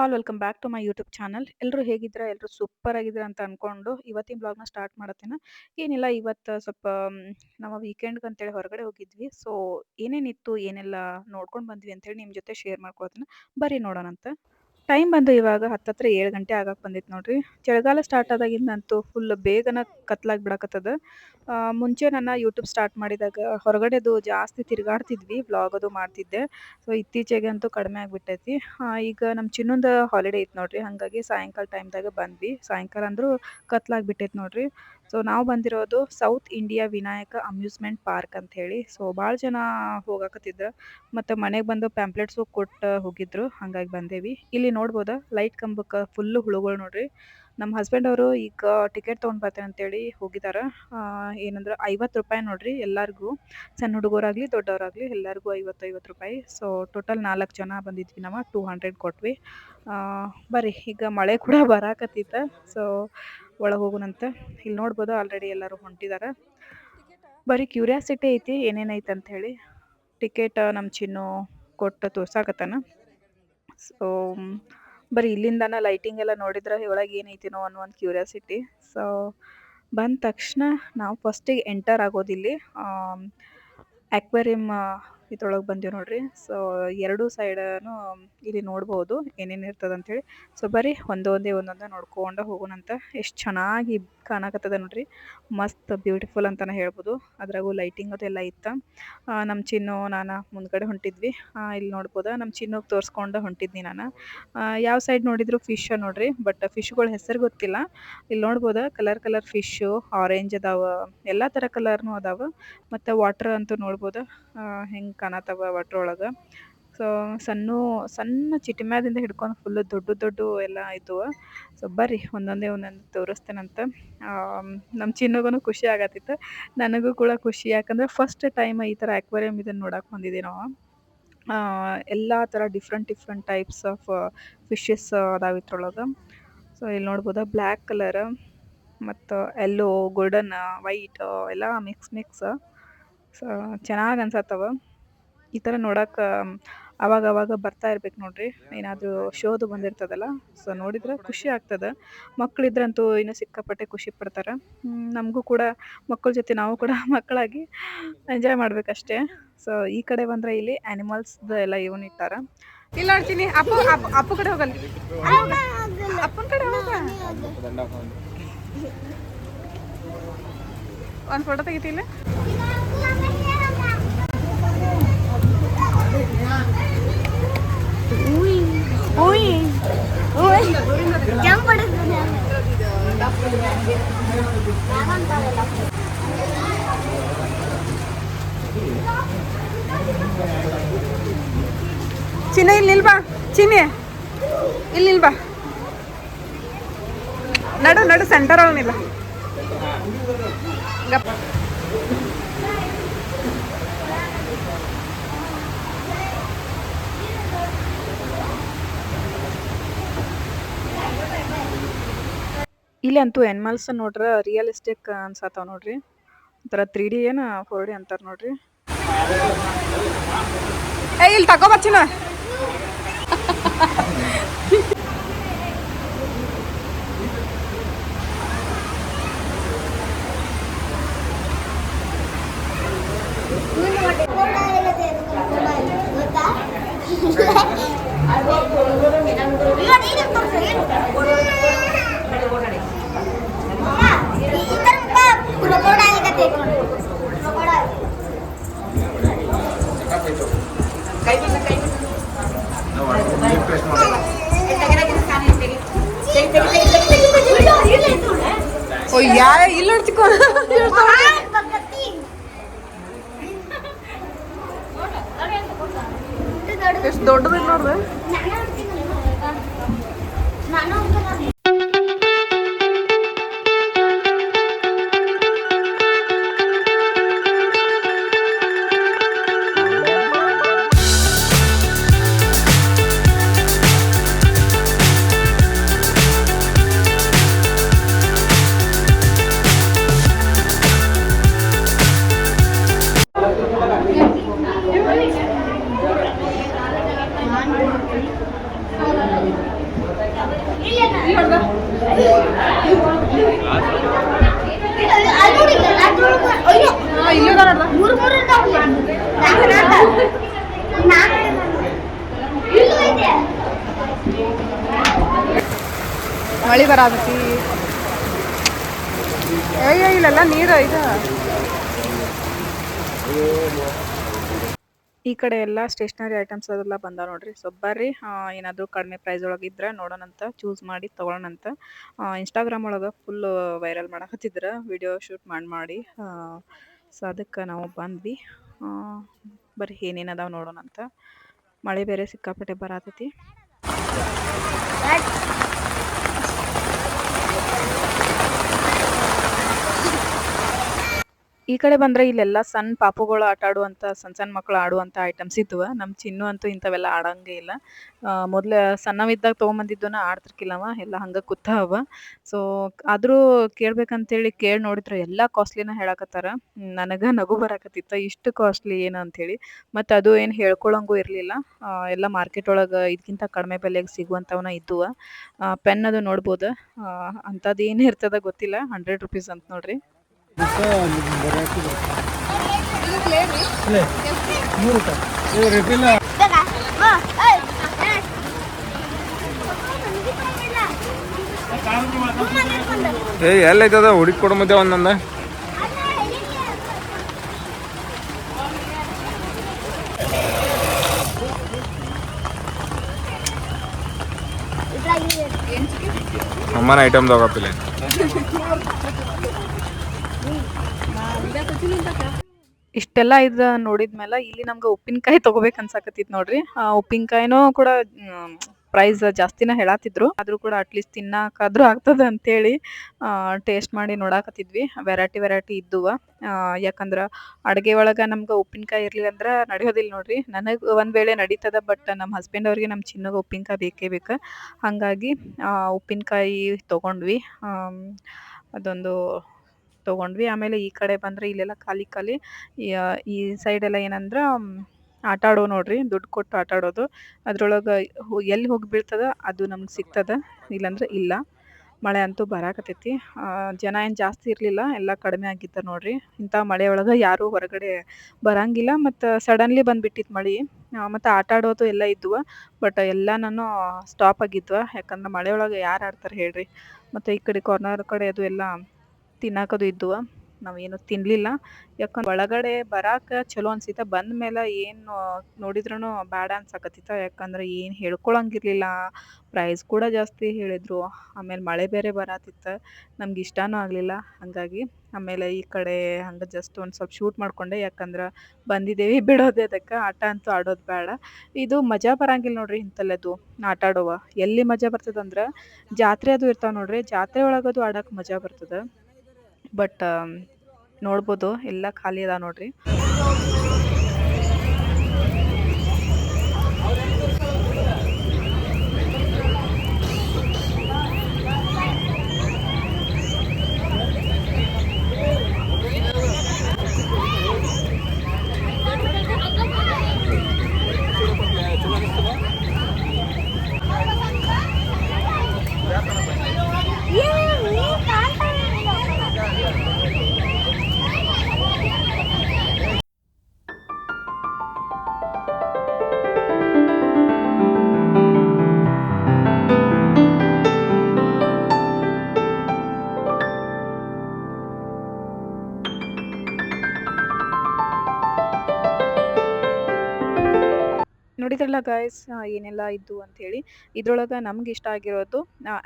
All welcome back to my YouTube channel ಎಲ್ಲರೂ ಹೇಗಿದ್ದೀರಾ? ಎಲ್ಲರೂ ಸೂಪರ್ ಆಗಿದ್ದೀರಾ ಅಂತ ಅನ್ಕೊಂಡು ಇವತ್ತಿನ ಬ್ಲಾಗ್ನ ಸ್ಟಾರ್ಟ್ ಮಾಡತ್ತೇನೆ. ಏನಿಲ್ಲ, ಇವತ್ತು ಸ್ವಲ್ಪ ನಮ್ಮ ವೀಕೆಂಡ್ಗೆ ಅಂತೇಳಿ ಹೊರಗಡೆ ಹೋಗಿದ್ವಿ. ಸೊ ಏನೇನಿತ್ತು, ಏನೆಲ್ಲ ನೋಡ್ಕೊಂಡು ಬಂದ್ವಿ ಅಂತೇಳಿ ನಿಮ್ಮ ಜೊತೆ ಶೇರ್ ಮಾಡ್ಕೊಳ್ತೀನಿ. ಬರ್ರಿ ನೋಡೋಣಂತ. ಟೈಮ್ ಬಂದು ಇವಾಗ ಹತ್ತತ್ರ ಏಳು ಗಂಟೆ ಆಗಕ್ಕೆ ಬಂದಿತ್ತು ನೋಡ್ರಿ. ಚಳಿಗಾಲ ಸ್ಟಾರ್ಟ್ ಆದಾಗಿಂದಂತೂ ಫುಲ್ ಬೇಗನ ಕತ್ಲಾಗಿ ಬಿಡಕತ್ತದ. ಮುಂಚೆ ನನ್ನ ಯೂಟ್ಯೂಬ್ ಸ್ಟಾರ್ಟ್ ಮಾಡಿದಾಗ ಹೊರಗಡೆದು ಜಾಸ್ತಿ ತಿರುಗಾಡ್ತಿದ್ವಿ ವ್ಲಾಗ್ ಅದು ಮಾಡ್ತಿದ್ದೆ. ಸೊ ಇತ್ತೀಚೆಗೆ ಅಂತೂ ಕಡಿಮೆ ಆಗಿಬಿಟ್ಟೈತಿ. ಈಗ ನಮ್ಮ ಚಿನ್ನೊಂದು ಹಾಲಿಡೇ ಇತ್ತು ನೋಡ್ರಿ. ಹಾಗಾಗಿ ಸಾಯಂಕಾಲ ಟೈಮ್ದಾಗ ಬಂದ್ವಿ. ಸಾಯಂಕಾಲ ಅಂದರೂ ಕತ್ಲಾಗ್ಬಿಟ್ಟೈತೆ ನೋಡ್ರಿ. ಸೊ ನಾವು ಬಂದಿರೋದು South India Vinayaka amusement park ಅಂತ ಹೇಳಿ. ಸೊ ಭಾಳ ಜನ ಹೋಗಾಕತ್ತಿದ್ರು. ಮತ್ತು ಮನೆಗೆ ಬಂದು ಪ್ಯಾಂಪ್ಲೆಟ್ಸು ಕೊಟ್ಟು ಹೋಗಿದ್ರು. ಹಾಗಾಗಿ ಬಂದೇವಿ. ಇಲ್ಲಿ ನೋಡ್ಬೋದು? ಲೈಟ್ ಕಂಬಕ್ಕೆ ಫುಲ್ಲು ಹುಳುಗಳು ನೋಡ್ರಿ. ನಮ್ಮ ಹಸ್ಬೆಂಡ್ ಅವರು ಈಗ ಟಿಕೆಟ್ ತೊಗೊಂಡು ಬರ್ತಾರೆ ಅಂತೇಳಿ ಹೋಗಿದ್ದಾರೆ ಏನಂದ್ರೆ ಐವತ್ತು ರೂಪಾಯಿ ನೋಡ್ರಿ ಎಲ್ಲರಿಗೂ. ಸಣ್ಣ ಹುಡುಗರಾಗಲಿ, ದೊಡ್ಡವರಾಗಲಿ ಎಲ್ಲರಿಗೂ ಐವತ್ತು ಐವತ್ತು ರೂಪಾಯಿ. ಸೊ ಟೋಟಲ್ ನಾಲ್ಕು ಜನ ಬಂದಿದ್ವಿ ನಾವು. ಟೂ ಹಂಡ್ರೆಡ್ ಕೊಟ್ವಿ. ಬರ್ರಿ, ಈಗ ಮಳೆ ಕೂಡ ಬರಾಕತ್ತಿತ್ತ. ಸೊ ಒಳಗೆ ಹೋಗೋಣಂತ ಇಲ್ಲಿ ನೋಡ್ಬೋದು ಆಲ್ರೆಡಿ ಎಲ್ಲರೂ ಹೊಂಟಿದ್ದಾರೆ ಬರೀ ಕ್ಯೂರಿಯಾಸಿಟಿ ಐತಿ ಏನೇನೈತೆ ಅಂತ ಹೇಳಿ. ಟಿಕೆಟ್ ನಮ್ಮ ಚಿನ್ನು ಕೊಟ್ಟು ತೋರ್ಸಾಕತ್ತಾನ. ಸೊ ಬರೀ ಇಲ್ಲಿಂದನ ಲೈಟಿಂಗ್ ಎಲ್ಲ ನೋಡಿದ್ರೆ ಒಳಗೆ ಏನೈತಿನೋ ಅನ್ನೋ ಒಂದು ಕ್ಯೂರಿಯಾಸಿಟಿ ಸೊ ಬಂದ ತಕ್ಷಣ ನಾವು ಫಸ್ಟಿಗೆ ಎಂಟರ್ ಆಗೋದಿಲ್ಲಿ ಆಕ್ವೇರಿಯಮ್ ಇದ್ರೊಳಗೆ ಬಂದೀವಿ ನೋಡ್ರಿ. ಸೊ ಎರಡೂ ಸೈಡನು ಇಲ್ಲಿ ನೋಡ್ಬೋದು ಏನೇನು ಇರ್ತದೆ ಅಂತೇಳಿ. ಸೊ ಬರೀ ಒಂದೊಂದೇ ಒಂದೊಂದೇ ನೋಡ್ಕೊಂಡು ಹೋಗೋಣಂತ. ಎಷ್ಟು ಚೆನ್ನಾಗಿ ಕಾಣಕತ್ತದ ನೋಡ್ರಿ. ಮಸ್ತ್ ಬ್ಯೂಟಿಫುಲ್ ಅಂತಾನೆ ಹೇಳ್ಬೋದು. ಅದ್ರಾಗೂ ಲೈಟಿಂಗ್ ಅದೆಲ್ಲ ಇತ್ತು. ನಮ್ಮ ಚಿನ್ನು, ನಾನು ಮುಂದ್ಗಡೆ ಹೊಂಟಿದ್ವಿ. ಇಲ್ಲಿ ನೋಡ್ಬೋದಾ? ನಮ್ಮ ಚಿನ್ನೋಗಿ ತೋರಿಸ್ಕೊಂಡು ಹೊಂಟಿದ್ನಿ ನಾನು. ಯಾವ ಸೈಡ್ ನೋಡಿದ್ರು ಫಿಶ್ ನೋಡ್ರಿ ಬಟ್ ಫಿಶ್ಗಳ ಹೆಸರು ಗೊತ್ತಿಲ್ಲ. ಇಲ್ಲಿ ನೋಡ್ಬೋದಾ? ಕಲರ್ ಕಲರ್ ಫಿಶ್ಶು ಆರೆಂಜ್ ಅದಾವ. ಎಲ್ಲ ಥರ ಕಲರ್ನು ಅದಾವ. ಮತ್ತು ವಾಟರ್ ಅಂತೂ ನೋಡ್ಬೋದು? ಹೆಂಗೆ ಕಾಣತ್ತವ ಒಟ್ರೊಳಗೆ ಸೊ ಸಣ್ಣ ಸಣ್ಣ ಚಿಟಿಮ್ಯಾದಿಂದ ಹಿಡ್ಕೊಂಡು ಫುಲ್ ದೊಡ್ಡ ದೊಡ್ಡ ಎಲ್ಲ ಇದ್ದವು ಸೊ ಬರ್ರಿ, ಒಂದೊಂದೇ ಒಂದೊಂದು ತೋರಿಸ್ತೇನಂತ. ನಮ್ಮ ಚಿನ್ನಗೂ ಖುಷಿ ಆಗತ್ತಿತ್ತು. ನನಗೂ ಕೂಡ ಖುಷಿ. ಯಾಕಂದ್ರೆ ಫಸ್ಟ್ ಟೈಮ್ ಈ ಥರ ಅಕ್ವೇರಿಯಮ್ ಇದನ್ನು ನೋಡಕ್ಕೆ ಬಂದಿದ್ದೆ ನಾವು. ಎಲ್ಲ ಥರ different different types of fishes ಅದಾವ ಇದ್ರೊಳಗೆ. ಸೊ ಇಲ್ಲಿ ನೋಡ್ಬೋದಾ ಬ್ಲ್ಯಾಕ್ ಕಲರ್ ಮತ್ತು ಎಲ್ಲೋ ಗೋಲ್ಡನ್ ವೈಟ್ ಎಲ್ಲ ಮಿಕ್ಸ್ ಮಿಕ್ಸ್ ಸೊ ಚೆನ್ನಾಗಿ ಅನ್ಸತ್ತವ. ಈ ಥರ ನೋಡೋಕೆ ಅವಾಗ ಅವಾಗ ಬರ್ತಾ ಇರ್ಬೇಕು ನೋಡ್ರಿ. ಏನಾದರೂ ಶೋದು ಬಂದಿರ್ತದಲ್ಲ, ಸೊ ನೋಡಿದ್ರೆ ಖುಷಿ ಆಗ್ತದೆ. ಮಕ್ಕಳಿದ್ರಂತೂ ಇನ್ನೂ ಸಿಕ್ಕಾಪಟ್ಟೆ ಖುಷಿ ಪಡ್ತಾರೆ. ನಮಗೂ ಕೂಡ ಮಕ್ಕಳ ಜೊತೆ ನಾವು ಕೂಡ ಮಕ್ಕಳಾಗಿ ಎಂಜಾಯ್ ಮಾಡ್ಬೇಕಷ್ಟೇ. ಸೊ ಈ ಕಡೆ ಬಂದ್ರೆ ಇಲ್ಲಿ ಆ್ಯನಿಮಲ್ಸ್ದು ಎಲ್ಲ ಇವನ್ ಇಟ್ಟಾರ. ಇಲ್ಲ ನೋಡ್ತೀನಿ ಅಪ್ಪ, ಅಪ್ಪು ಕಡೆ ಹೋಗಲ್ಲ. ಅಪ್ಪನ ಕಡೆ ಒಂದು ಫೋಟೋ ತೆಗಿತಿಲ್ಲ ಚಿನ್ನ ಇಲ್ಲಿ ನಿಲ್ಬಾ. ಚಿನ್ನಿ. ಇಲ್ಲಿ ನಿಲ್ಬಾ. ನಡು ನಡು ಸೆಂಟರ್ ಅವನಿಲ್ಲ ನಿಲ್ಲ. ಗಪ್ಪ. ಇಲ್ಲಿ ಅಂತೂ ಎನಿಮಲ್ಸ್ ನೋಡ್ರ ರಿಯಲಿಸ್ಟಿಕ್ ಅನ್ಸತ್ತಾವ ನೋಡ್ರಿ. ಒಂಥರ ತ್ರೀ ಡಿ ಏನ ಫೋರ್ ಡಿ ಅಂತಾರ ನೋಡ್ರಿ. ಇಲ್ಲಿ ತಗೋ ಬಚ್ಚಿನ ಓ ಯಾ ಇಲ್ಲಿ ನೋಡ್ತಿಕೋ ಎಷ್ಟು ದೊಡ್ಡದ ನೋಡ್ದೆ ಮಳೆ ಬರಾದತಿ ಏ ಇಲ್ಲೆಲ್ಲ ನೀರು ಐತ ಈ ಕಡೆ ಎಲ್ಲ ಸ್ಟೇಷನರಿ ಐಟಮ್ಸ್ ಅದೆಲ್ಲ ಬಂದಾವ ನೋಡ್ರಿ. ಸೊ ಬರ್ರಿ ಏನಾದರೂ ಕಡಿಮೆ ಪ್ರೈಸ್ ಒಳಗೆ ಇದ್ರೆ ನೋಡೋಣಂತ ಚೂಸ್ ಮಾಡಿ ತೊಗೊಳೋಣಂತ ಇನ್ಸ್ಟಾಗ್ರಾಮ್ ಒಳಗೆ ಫುಲ್ ವೈರಲ್ ಮಾಡಕತ್ತಿದ್ರ ವಿಡಿಯೋ ಶೂಟ್ ಮಾಡಿ ಮಾಡಿ. ಸೊ ಅದಕ್ಕೆ ನಾವು ಬಂದ್ವಿ. ಬರ್ರಿ, ಏನೇನು ಅದಾವೆ ನೋಡೋಣಂತ ಮಳೆ ಬೇರೆ ಸಿಕ್ಕಾಪಟ್ಟೆ ಬರಾತೈತಿ. ಈ ಕಡೆ ಬಂದ್ರೆ ಇಲ್ಲೆಲ್ಲ ಸಣ್ಣ ಪಾಪುಗಳು ಆಟ ಆಡುವಂತ ಸಣ್ಣ ಸಣ್ಣ ಮಕ್ಕಳು ಆಡುವಂತ ಐಟಮ್ಸ್ ಇದ್ವು. ನಮ್ಮ ಚಿನ್ನು ಅಂತೂ ಇಂಥವೆಲ್ಲ ಆಡಂಗೇ ಇಲ್ಲ. ಮೊದ್ಲ ಸಣ್ಣವಿದ್ದಾಗ ತೊಗೊಂಬಂದಿದ್ದನ್ನ ಆಡ್ತಿರ್ಕಿಲ್ಲವ ಎಲ್ಲ ಹಂಗ ಕೂತಾವ ಸೊ ಆದ್ರೂ ಕೇಳ್ಬೇಕಂತೇಳಿ ಕೇಳಿ ನೋಡಿದ್ರೆ ಎಲ್ಲ ಕಾಸ್ಟ್ಲಿನ ಹೇಳಕತ್ತಾರ. ನನಗೆ ನಗು ಬರಾಕತ್ತಿತ್ತ, ಇಷ್ಟು ಕಾಸ್ಟ್ಲಿ ಏನು ಅಂತೇಳಿ ಮತ್ತು ಅದು ಏನು ಹೇಳ್ಕೊಳಂಗೂ ಇರಲಿಲ್ಲ. ಎಲ್ಲ ಮಾರ್ಕೆಟ್ ಒಳಗೆ ಇದಕ್ಕಿಂತ ಕಡಿಮೆ ಬೆಲೆಗೆ ಸಿಗುವಂಥವನ್ನ ಇದ್ದುವ. ಪೆನ್ ಅದು ನೋಡ್ಬೋದು. ಅಂಥದ್ದು ಏನು ಇರ್ತದ ಗೊತ್ತಿಲ್ಲ. ಹಂಡ್ರೆಡ್ ರುಪೀಸ್ ಅಂತ ನೋಡ್ರಿ. ಏ ಎಲ್ಲೈತದ? ಹುಡುಕಿ ಕೊಡ ಮತ್ತೆ ಒಂದೊಂದ. ಅಮ್ಮನ ಐಟಮ್ ತಗೋಪಿಲ್ಲ ಇಷ್ಟೆಲ್ಲ ಇದು ನೋಡಿದ್ಮೇಲೆ ಇಲ್ಲಿ ನಮ್ಗೆ ಉಪ್ಪಿನಕಾಯಿ ತಗೋಬೇಕು ಅನ್ಸಾಕತ್ತಿತ್ತು ನೋಡ್ರಿ. ಆ ಉಪ್ಪಿನಕಾಯಿನೂ ಕೂಡ ಪ್ರೈಸ್ ಜಾಸ್ತಿನ ಹೇಳತ್ತಿದ್ರು ಆದ್ರೂ ಕೂಡ ಅಟ್ಲೀಸ್ಟ್ ತಿನ್ನಾಕಾದ್ರೂ ಆಗ್ತದ ಅಂತೇಳಿ ಟೇಸ್ಟ್ ಮಾಡಿ ನೋಡಾಕತ್ತಿದ್ವಿ. Variety variety ಇದ್ದುವ. ಯಾಕಂದ್ರ ಅಡುಗೆ ಒಳಗೆ ನಮ್ಗೆ ಉಪ್ಪಿನಕಾಯಿ ಇರಲಿಲ್ಲ ಅಂದ್ರೆ ನಡೆಯೋದಿಲ್ಲ ನೋಡ್ರಿ. ನನಗೆ ಒಂದ್ ವೇಳೆ ನಡೀತದ ಬಟ್ ನಮ್ಮ ಹಸ್ಬೆಂಡ್ ಅವ್ರಿಗೆ ನಮ್ಮ ಚಿನ್ನಗೆ ಉಪ್ಪಿನಕಾಯಿ ಬೇಕೇ ಬೇಕು. ಹಾಗಾಗಿ ಉಪ್ಪಿನಕಾಯಿ ತಗೊಂಡ್ವಿ. ಅದೊಂದು ತಗೊಂಡ್ವಿ. ಆಮೇಲೆ ಈ ಕಡೆ ಬಂದ್ರೆ ಇಲ್ಲೆಲ್ಲ ಖಾಲಿ ಖಾಲಿ ಈ- ಸೈಡೆಲ್ಲ ಏನಂದ್ರ ಮ್, ಆಟ ಆಡೋ ನೋಡ್ರಿ ದುಡ್ಡು ಕೊಟ್ಟು ಆಟ ಆಡೋದು. ಅದ್ರೊಳಗೆ ಎಲ್ಲಿ ಹೋಗಿ ಬೀಳ್ತದ ಅದು ನಮ್ಗೆ ಸಿಗ್ತದ. ಇಲ್ಲಾಂದ್ರೆ ಇಲ್ಲ. ಮಳೆ ಅಂತೂ ಬರಾಕತ್ತೈತಿ. ಜನ ಏನು ಜಾಸ್ತಿ ಇರಲಿಲ್ಲ ಎಲ್ಲ ಕಡಿಮೆ ಆಗಿತ್ತು ನೋಡ್ರಿ. ಇಂಥ ಮಳೆ ಒಳಗೆ ಯಾರೂ ಹೊರಗಡೆ ಬರಂಗಿಲ್ಲ. ಮತ್ತು ಸಡನ್ಲಿ ಬಂದ್ಬಿಟ್ಟಿತ್ತು ಮಳೆ. ಮತ್ತು ಆಟ ಆಡೋದು ಎಲ್ಲ ಇದ್ವು. ಬಟ್ ಎಲ್ಲ ನಾನು ಸ್ಟಾಪ್ ಆಗಿದ್ವ. ಯಾಕಂದ್ರೆ ಮಳೆ ಒಳಗೆ ಯಾರು ಆಡ್ತಾರೆ ಹೇಳ್ರಿ. ಮತ್ತು ಈ ಕಡೆ ಕಾರ್ನರ್ ಕಡೆ ಅದು ಎಲ್ಲ ತಿನ್ನಾಕದು ಇದ್ವು. ನಾವೇನು ತಿನ್ನಲಿಲ್ಲ ಯಾಕಂದ್ರೆ ಒಳಗಡೆ ಬರಾಕ ಚಲೋ ಅನ್ಸಿತ್ತ. ಬಂದ ಮೇಲೆ ಏನು ನೋಡಿದ್ರೂ ಬೇಡ ಅನ್ಸಕತ್ತಿತ್ತ. ಯಾಕಂದ್ರೆ ಏನು ಹೇಳ್ಕೊಳಂಗಿರ್ಲಿಲ್ಲ. ಪ್ರೈಸ್ ಕೂಡ ಜಾಸ್ತಿ ಹೇಳಿದ್ರು. ಆಮೇಲೆ ಮಳೆ ಬೇರೆ ಬರಾತಿತ್ತು. ನಮ್ಗೆ ಇಷ್ಟನೂ ಆಗಲಿಲ್ಲ. ಹಾಗಾಗಿ ಆಮೇಲೆ ಈ ಕಡೆ ಹಂಗೆ ಜಸ್ಟ್ ಒಂದು ಸ್ವಲ್ಪ ಶೂಟ್ ಮಾಡಿಕೊಂಡೆ. ಯಾಕಂದ್ರೆ ಬಂದಿದ್ದೇವೆ ಬಿಡೋದೇ ಅದಕ್ಕೆ. ಆಟ ಅಂತೂ ಆಡೋದು ಬೇಡ ಇದು ಮಜಾ ಬರಂಗಿಲ್ಲ ನೋಡ್ರಿ ಇಂಥಲ್ಲದು ಆಟ ಆಡೋವ. ಎಲ್ಲಿ ಮಜಾ ಬರ್ತದಂದ್ರೆ ಜಾತ್ರೆ ಅದು ಇರ್ತಾವೆ ನೋಡ್ರಿ. ಜಾತ್ರೆ ಒಳಗದು ಆಡಕ್ಕೆ ಮಜಾ ಬರ್ತದೆ. ಬಟ್ ನೋಡ್ಬೋದು. ಎಲ್ಲ ಖಾಲಿ ಅದ ನೋಡ್ರಿ. ನೋಡಿದ್ರಲ್ಲ ಗಾಯ್ಸ್ ಏನೆಲ್ಲ ಇದ್ದು ಅಂಥೇಳಿ ಇದ್ರೊಳಗೆ ನಮ್ಗೆ ಇಷ್ಟ ಆಗಿರೋದು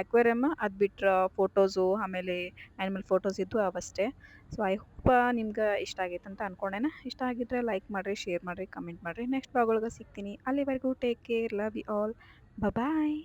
ಅಕ್ವೇರಿಯಮ್ ಅದು ಬಿಟ್ರೆ ಫೋಟೋಸು ಆಮೇಲೆ ಆ್ಯನಿಮಲ್ ಫೋಟೋಸ್ ಇದ್ದು ಅವಷ್ಟೇ. ಸೊ ಐ ಹೋಪ್ ನಿಮ್ಗೆ ಇಷ್ಟ ಆಗೈತೆ ಅಂತ ಅಂದ್ಕೊಂಡೇನೆ ಇಷ್ಟ ಆಗಿದ್ರೆ ಲೈಕ್ ಮಾಡಿರಿ ಶೇರ್ ಮಾಡಿರಿ ಕಮೆಂಟ್ ಮಾಡಿರಿ. ನೆಕ್ಸ್ಟ್ ಬ್ಲಾಗ್ ಒಳಗೆ ಸಿಗ್ತೀನಿ. ಅಲ್ಲಿವರೆಗೂ take care love you all bye